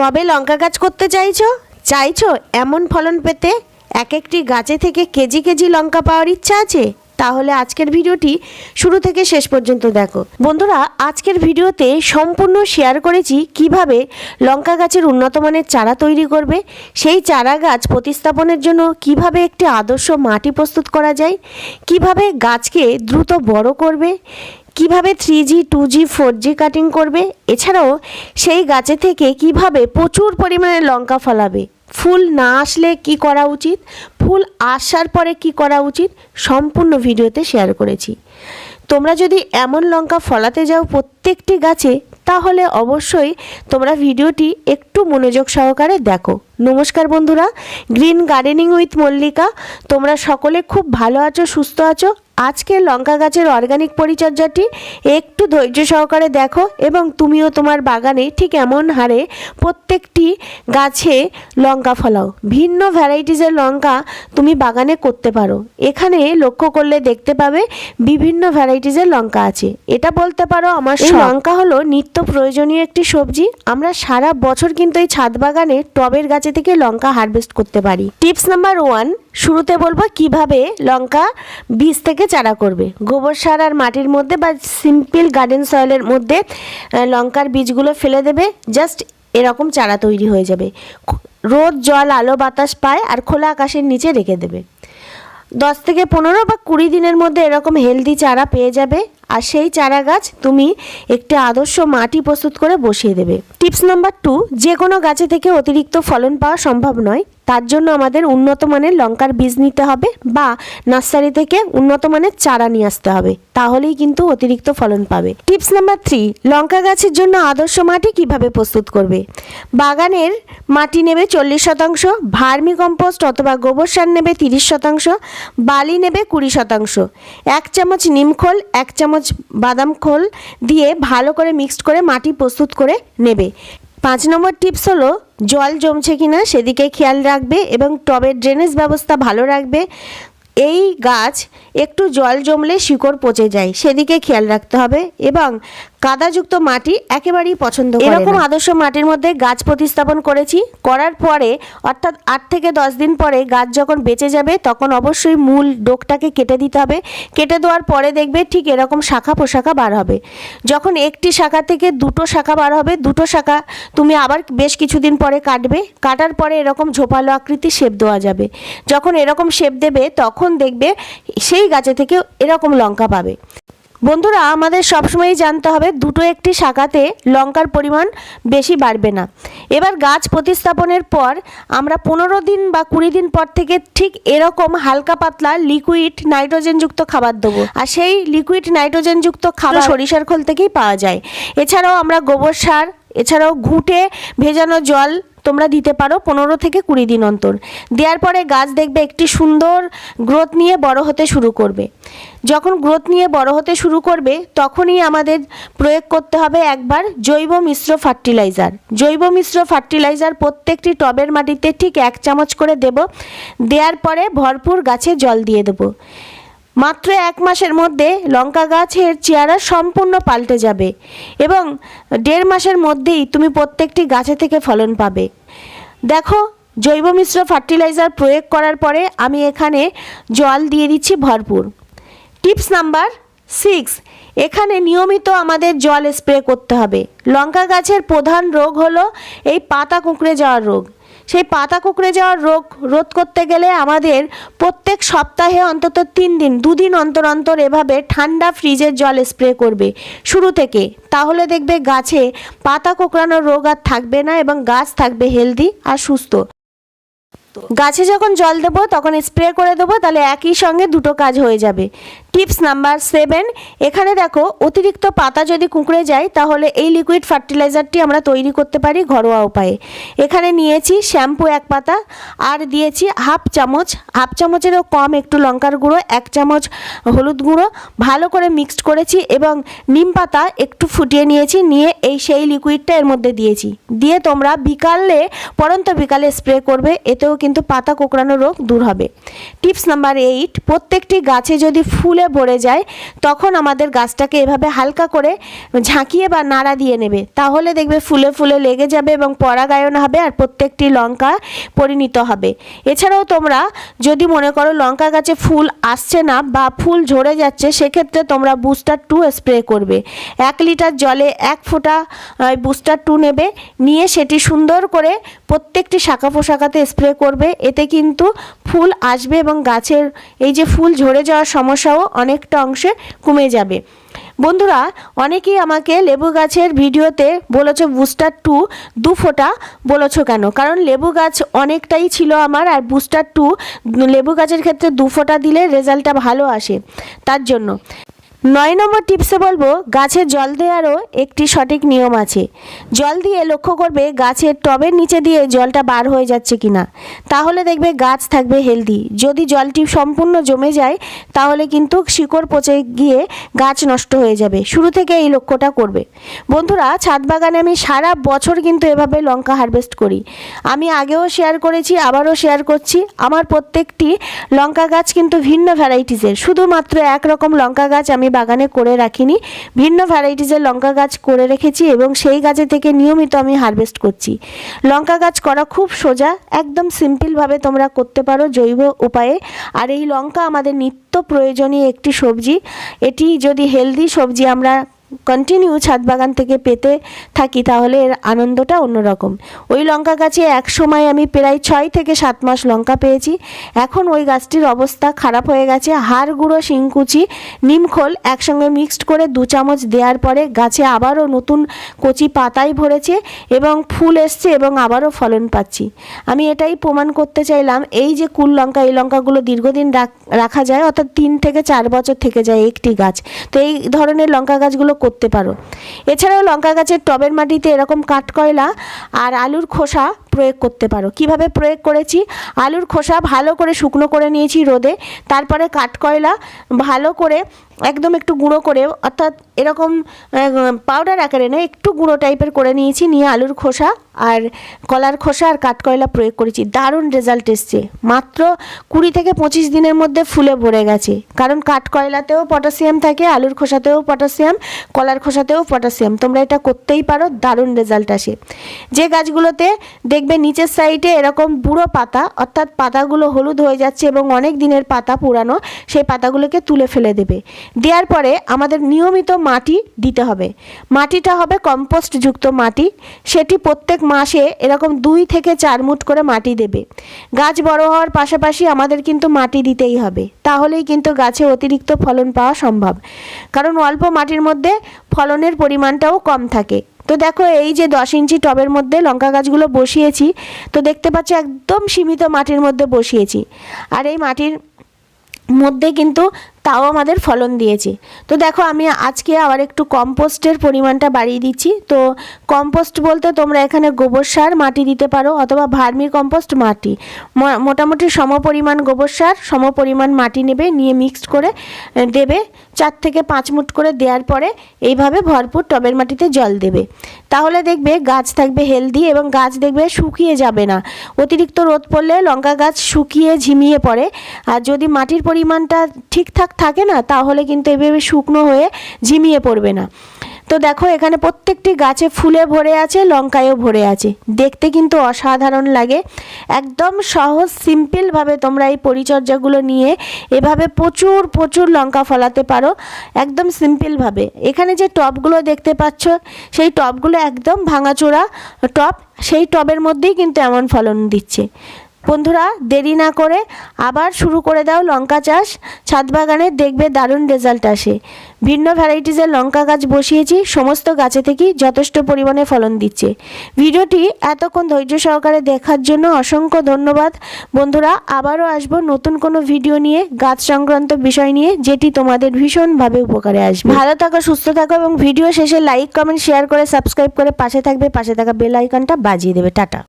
টবে লঙ্কা গাছ করতে চাইছো? চাইছো এমন ফলন পেতে? এক একটি গাছে থেকে কেজি কেজি লঙ্কা পাওয়ার ইচ্ছা আছে? তাহলে আজকের ভিডিওটি শুরু থেকে শেষ পর্যন্ত দেখো। বন্ধুরা, আজকের ভিডিওতে সম্পূর্ণ শেয়ার করেছি কীভাবে লঙ্কা গাছের উন্নত মানের চারা তৈরি করবে, সেই চারা গাছ প্রতিস্থাপনের জন্য কীভাবে একটি আদর্শ মাটি প্রস্তুত করা যায়, কীভাবে গাছকে দ্রুত বড় করবে কীভাবে three G two G four G cutting করবে? এছাড়াও সেই গাছে থেকে কীভাবে প্রচুর পরিমাণে লঙ্কা ফলাবে? ফুল না আসলে কি করা উচিত? ফুল আসার পরে কি করা উচিত? সম্পূর্ণ ভিডিওতে শেয়ার করেছি। তোমরা যদি এমন লঙ্কা ফলাতে যাও প্রত্যেকটি গাছে, তাহলে অবশ্যই তোমরা ভিডিওটি একটু মনোযোগ সহকারে দেখো। নমস্কার বন্ধুরা গ্রিন গার্ডেনিং উইথ মল্লিকা তোমরা সকলে খুব ভালো আছো, সুস্থ আছো? আজকে লঙ্কা গাছের অর্গানিক পরিচর্যাটি একটু ধৈর্য সহকারে দেখো এবং তুমিও তোমার বাগানে ঠিক এমন হারে প্রত্যেকটি গাছে লঙ্কা ফলাও। ভিন্ন ভ্যারাইটিসের লঙ্কা তুমি বাগানে করতে পারো। এখানে লক্ষ্য করলে দেখতে পাবে বিভিন্ন ভ্যারাইটিসের লঙ্কা আছে। এটা বলতে পারো আমার এই লঙ্কা হলো নিত্য প্রয়োজনীয় একটি সবজি। আমরা সারা বছর কিন্তু এই ছাদ বাগানে টবের গাছে থেকে লঙ্কা হারভেস্ট করতে পারি। টিপস নাম্বার ওয়ান শুরুতে বলব কীভাবে লঙ্কা বীজ থেকে চারা করবে। গোবর সার আর মাটির মধ্যে বা সিম্পল গার্ডেন সয়েলের মধ্যে লঙ্কার বীজগুলো ফেলে দেবে জাস্ট এরকম চারা তৈরি হয়ে যাবে। রোদ, জল, আলো, বাতাস পায় আর খোলা আকাশের নিচে রেখে দেবে। দশ থেকে পনেরো বা কুড়ি দিনের মধ্যে এরকম হেলদি চারা পেয়ে যাবে। আর সেই চারা গাছ তুমি একটি আদর্শ মাটি প্রস্তুত করে বসিয়ে দেবে। টিপস নাম্বার টু যে কোনো গাছে থেকে অতিরিক্ত ফলন পাওয়া সম্ভব নয়। তার জন্য আমাদের উন্নত মানের লঙ্কার বীজ নিতে হবে বা নার্সারি থেকে উন্নত মানের চারা নিয়ে আসতে হবে। তাহলেই কিন্তু অতিরিক্ত ফলন পাবে। টিপস নাম্বার থ্রি, লঙ্কা গাছের জন্য আদর্শ মাটি কীভাবে প্রস্তুত করবে? বাগানের মাটি নেবে চল্লিশ শতাংশ, ভার্মি কম্পোস্ট অথবা গোবর সার নেবে তিরিশ শতাংশ, বালি নেবে কুড়ি শতাংশ। এক চামচ নিমখোল এক চামচ বাদাম খোল দিয়ে ভালো করে মিক্সড করে মাটি প্রস্তুত করে নেবে। পাঁচ নম্বর টিপস হলো, জল জমছে কিনা সেদিকে খেয়াল রাখবে এবং টবের ড্রেনেজ ব্যবস্থা ভালো রাখবে। এই গাছ একটু জল জমলে শিকড় পচে যায় সেদিকে খেয়াল রাখতে হবে এবং কাদাযুক্ত মাটি একেবারেই পছন্দ করে এরকম আদর্শ মাটির মধ্যে গাছ প্রতিস্থাপন করেছি করার পরে অর্থাৎ আট থেকে দশ দিন পরে গাছ যখন বেঁচে যাবে তখন অবশ্যই মূল ডোকটাকে কেটে দিতে হবে। কেটে দেওয়ার পরে দেখবে ঠিক এরকম শাখা পোশাখা বার হবে। যখন একটি শাখা থেকে দুটো শাখা বার হবে দুটো শাখা তুমি আবার বেশ কিছুদিন পরে কাটবে। কাটার পরে এরকম ঝোপালো আকৃতি শেপ দেওয়া যাবে। যখন এরকম শেপ দেবে তখন দেখবে সেই গাছে থেকে এরকম লঙ্কা পাবে। বন্ধুরা, আমাদের সবসময়ই জানতে হবে দুটো একটি শাখাতে লঙ্কার পরিমাণ বেশি বাড়বে না। এবার গাছ প্রতিস্থাপনের পর আমরা পনেরো দিন বা কুড়ি দিন পর থেকে ঠিক এরকম হালকা পাতলা লিকুইড নাইট্রোজেনযুক্ত খাবার দেবো। আর সেই লিকুইড নাইট্রোজেনযুক্ত খাবার সরিষার খোল থেকেই পাওয়া যায়। এছাড়াও আমরা গোবর সার, এছাড়াও ঘুঁটে, ভেজানো জল তোমরা দিতে পারো পনেরো থেকে কুড়ি দিন অন্তর। দেওয়ার পরে গাছ দেখবে একটি সুন্দর গ্রোথ নিয়ে বড় হতে শুরু করবে। যখন গ্রোথ নিয়ে বড় হতে শুরু করবে, তখনই আমাদের প্রয়োগ করতে হবে একবার জৈব মিশ্র ফার্টিলাইজার। জৈব মিশ্র ফার্টিলাইজার প্রত্যেকটি টবের মাটিতে ঠিক এক চামচ করে দেব। দেওয়ার পরে ভরপুর গাছে জল দিয়ে দেবো। মাত্র এক মাসের মধ্যে লঙ্কা গাছের চেহারা সম্পূর্ণ পাল্টে যাবে এবং দেড় মাসের মধ্যেই তুমি প্রত্যেকটি গাছে থেকে ফলন পাবে। দেখো, জৈব মিশ্র ফার্টিলাইজার প্রয়োগ করার পরে আমি এখানে জল দিয়ে দিচ্ছি ভরপুর। টিপস নাম্বার সিক্স, এখানে নিয়মিত আমাদের জল স্প্রে করতে হবে। লঙ্কা গাছের প্রধান রোগ হলো এই পাতা কুঁকড়ে যাওয়ার রোগ। সেই পাতা কুঁকড়ে যাওয়ার রোগ রোধ করতে গেলে আমাদের প্রত্যেক সপ্তাহে অন্তত তিন দিন, দুদিন অন্তর অন্তর এভাবে ঠান্ডা ফ্রিজের জল স্প্রে করবে। শুরু থেকে। তাহলে দেখবে গাছে পাতা কোঁকড়ানোর রোগ আর থাকবে না এবং গাছ থাকবে হেলদি আর সুস্থ। গাছে যখন জল দেবো, তখন স্প্রে করে দেবো, তাহলে একই সঙ্গে দুটো কাজ হয়ে যাবে। Tips number seven. এখানে দেখো, অতিরিক্ত পাতা যদি কুঁকড়ে যায়, তাহলে এই লিকুইড ফার্টিলাইজারটি আমরা তৈরি করতে পারি ঘরোয়া উপায়ে। এখানে নিয়েছি শ্যাম্পু এক পাতা, আর দিয়েছি হাফ চামচ। হাফ চামচেরও কম একটু লঙ্কার গুঁড়ো, এক চামচ হলুদ গুঁড়ো। ভালো করে মিক্সড করেছি এবং নিম পাতা একটু ফুটিয়ে নিয়েছি, নিয়ে এই সেই লিকুইডটা এর মধ্যে দিয়েছি। দিয়ে তোমরা বিকালে, পরন্ত বিকালে স্প্রে করবে, এতেও কিন্তু পাতা কোঁকড়ানো রোগ দূর হবে। টিপস নাম্বার এইট, প্রত্যেকটি গাছে যদি ফুল ফুলে ভরে যায়, তখন আমাদের গাছটাকে এভাবে হালকা করে ঝাঁকিয়ে বা নাড়া দিয়ে নেবে। তাহলে দেখবে ফুলে ফুলে লেগে যাবে এবং পরাগায়ন হবে আর প্রত্যেকটি লঙ্কা পরিণত হবে। এছাড়াও তোমরা যদি মনে করো লঙ্কা গাছে ফুল আসছে না বা ফুল ঝরে যাচ্ছে, সেক্ষেত্রে তোমরা বুস্টার টু স্প্রে করবে। এক লিটার জলে এক ফোঁটা বুস্টার টু নেবে। নিয়ে সেটি সুন্দর করে প্রত্যেকটি শাখা পোশাকাতে স্প্রে করবে। এতে কিন্তু ফুল আসবে এবং গাছের এই যে ফুল ঝরে যাওয়ার সমস্যাও অনেকটা অংশে কমে যাবে। বন্ধুরা, অনেকেই আমাকে লেবু গাছের ভিডিওতে বলেছ বুস্টার টু দু ফোঁটা বলেছ কেন? কারণ লেবু গাছ অনেকটাই ছিল আমার আর বুস্টার টু লেবু গাছের ক্ষেত্রে দু ফোঁটা দিলে রেজাল্টটা ভালো আসে। তার জন্য নয় নম্বর টিপসে বলব, গাছে জল দেওয়ারও একটি সঠিক নিয়ম আছে। জল দিয়ে লক্ষ্য করবে গাছের টবের নিচে দিয়ে জলটা বার হয়ে যাচ্ছে কিনা। তাহলে দেখবে গাছ থাকবে হেলদি। যদি জলটি সম্পূর্ণ জমে যায়, তাহলে কিন্তু শিকড় পচে গিয়ে গাছ নষ্ট হয়ে যাবে। শুরু থেকে এই লক্ষ্যটা করবে। বন্ধুরা, ছাদ বাগানে আমি সারা বছর কিন্তু এভাবে লঙ্কা হারভেস্ট করি। আমি আগেও শেয়ার করেছি, আবারও শেয়ার করছি। আমার প্রত্যেকটি লঙ্কা গাছ কিন্তু ভিন্ন ভ্যারাইটিসের শুধুমাত্র একরকম লঙ্কা গাছ আমি বাগানে করে রাখিনি। ভিন্ন ভ্যারাইটিসের লঙ্কা গাছ করে রেখেছি এবং সেই গাছে থেকে নিয়মিত আমি হারভেস্ট করছি। লঙ্কা গাছ করা খুব সোজা, একদম সিম্পলভাবে তোমরা করতে পারো জৈব উপায়ে। আর এই লঙ্কা আমাদের নিত্য প্রয়োজনীয় একটি সবজি। এটি যদি হেলদি সবজি আমরা কন্টিনিউ ছাদ বাগান থেকে পেতে থাকি, তাহলে এর আনন্দটা অন্যরকম। ওই লঙ্কা গাছে এক সময় আমি প্রায় ছয় থেকে সাত মাস লঙ্কা পেয়েছি। এখন ওই গাছটির অবস্থা খারাপ হয়ে গেছে। হাড় গুঁড়ো, শিংকুচি নিমখোল একসঙ্গে মিক্সড করে দু চামচ দেওয়ার পরে গাছে আবারও নতুন কচি পাতায় ভরেছে এবং ফুল এসছে এবং আবারও ফলন পাচ্ছি। আমি এটাই প্রমাণ করতে চাইলাম, এই যে কুল লঙ্কা, এই লঙ্কাগুলো দীর্ঘদিন রাখ- যায়, অর্থাৎ তিন থেকে চার বছর থেকে যায় একটি গাছ। তো এই ধরনের লঙ্কা গাছগুলো করতে পারো। এছাড়াও লঙ্কা গাছের টবের মাটিতে এরকম কাঠকয়লা আর আলুর খোসা প্রয়োগ করতে পারো। কীভাবে প্রয়োগ করেছি? আলুর খোসা ভালো করে শুকনো করে নিয়েছি রোদে। তারপরে কাঠকয়লা ভালো করে একদম একটু গুঁড়ো করে, অর্থাৎ এরকম পাউডার আকারে নয় একটু গুঁড়ো টাইপের করে নিয়েছি, নিয়ে আলুর খোসা আর কলার খোসা আর কাঠকয়লা প্রয়োগ করেছি। দারুণ রেজাল্ট এসছে। মাত্র কুড়ি থেকে পঁচিশ দিনের মধ্যে ফুলে ভরে গেছে। কারণ কাঠকয়লাতেও পটাশিয়াম থাকে, আলুর খোসাতেও পটাশিয়াম, কলার খোসাতেও পটাশিয়াম। তোমরা এটা করতেই পারো, দারুণ রেজাল্ট আসে। যে গাছগুলোতে দেখবে নিচের সাইডে এরকম বুড়ো পাতা, অর্থাৎ পাতাগুলো হলুদ হয়ে যাচ্ছে এবং অনেক দিনের পাতা পুরানো, সেই পাতাগুলোকে তুলে ফেলে দেবে। দেওয়ার পরে আমাদের নিয়মিত মাটি দিতে হবে। মাটিটা হবে কম্পোস্ট যুক্ত মাটি। সেটি প্রত্যেক মাসে এরকম দুই থেকে চার মুঠ করে মাটি দেবে। গাছ বড় হওয়ার পাশাপাশি আমাদের কিন্তু মাটি দিতেই হবে। তাহলেই কিন্তু গাছে অতিরিক্ত ফলন পাওয়া সম্ভব। কারণ অল্প মাটির মধ্যে ফলনের পরিমাণটাও কম থাকে। তো দেখো, এই যে দশ ইঞ্চি টবের মধ্যে লঙ্কা গাছগুলো বসিয়েছি, তো দেখতে পাচ্ছ একদম সীমিত মাটির মধ্যে বসিয়েছি। আর এই মাটির মধ্যে কিন্তু তাও আমাদের ফলন দিয়েছে। তো দেখো আমি আজকে আবার একটু কম্পোস্টের পরিমাণটা বাড়িয়ে দিচ্ছি। তো কম্পোস্ট বলতে তোমরা এখানে গোবর সার, মাটি দিতে পারো অথবা ভার্মি কম্পোস্ট, মাটি। মোটামুটি সম পরিমাণ গোবর সার সম পরিমাণ মাটি নেবে, নিয়ে মিক্সড করে দেবে। চার থেকে পাঁচ মুট করে দেওয়ার পরে এইভাবে ভরপুর টবের মাটিতে জল দেবে। তাহলে দেখবে গাছ থাকবে হেলদি এবং গাছ দেখবে শুকিয়ে যাবে না। অতিরিক্ত রোদ পড়লে লঙ্কা গাছ শুকিয়ে ঝিমিয়ে পড়ে। আর যদি মাটির পরিমাণটা ঠিকঠাক থাকে না, তাহলে কিন্তু এভাবে শুকনো হয়ে ঝিমিয়ে পড়বে না। তো দেখো, এখানে প্রত্যেকটি গাছে ফুলে ভরে আছে, লঙ্কায়ও ভরে আছে। দেখতে কিন্তু অসাধারণ লাগে। একদম সহজ সিম্পলভাবে তোমরা এই পরিচর্যাগুলো নিয়ে এভাবে প্রচুর প্রচুর লঙ্কা ফলাতে পারো। একদম সিম্পলভাবে এখানে যে টবগুলো দেখতে পাচ্ছ, সেই টবগুলো একদম ভাঙাচোরা টব। সেই টবের মধ্যেই কিন্তু এমন ফলন দিচ্ছে। বন্ধুরা, দেরি না করে আবার শুরু করে দাও লঙ্কা চাষ। ছাদ বাগানে দেখবে দারুণ রেজাল্ট আসে। ভিন্ন ভ্যারাইটিসের লঙ্কা গাছ বসিয়েছি, সমস্ত গাছে থেকেই যথেষ্ট পরিমাণে ফলন দিচ্ছে। ভিডিওটি এতক্ষণ ধৈর্য সহকারে দেখার জন্য অসংখ্য ধন্যবাদ। বন্ধুরা, আবারও আসব নতুন কোনো ভিডিও নিয়ে, গাছ সংক্রান্ত বিষয় নিয়ে, যেটি তোমাদের ভীষণভাবে উপকারে আসবে। ভালো থাকো, সুস্থ থাকো এবং ভিডিও শেষে লাইক কমেন্ট শেয়ার করে সাবস্ক্রাইব করে পাশে থাকবে, পাশে থাকা বেল আইকনটা বাজিয়ে দেবে। টাটা।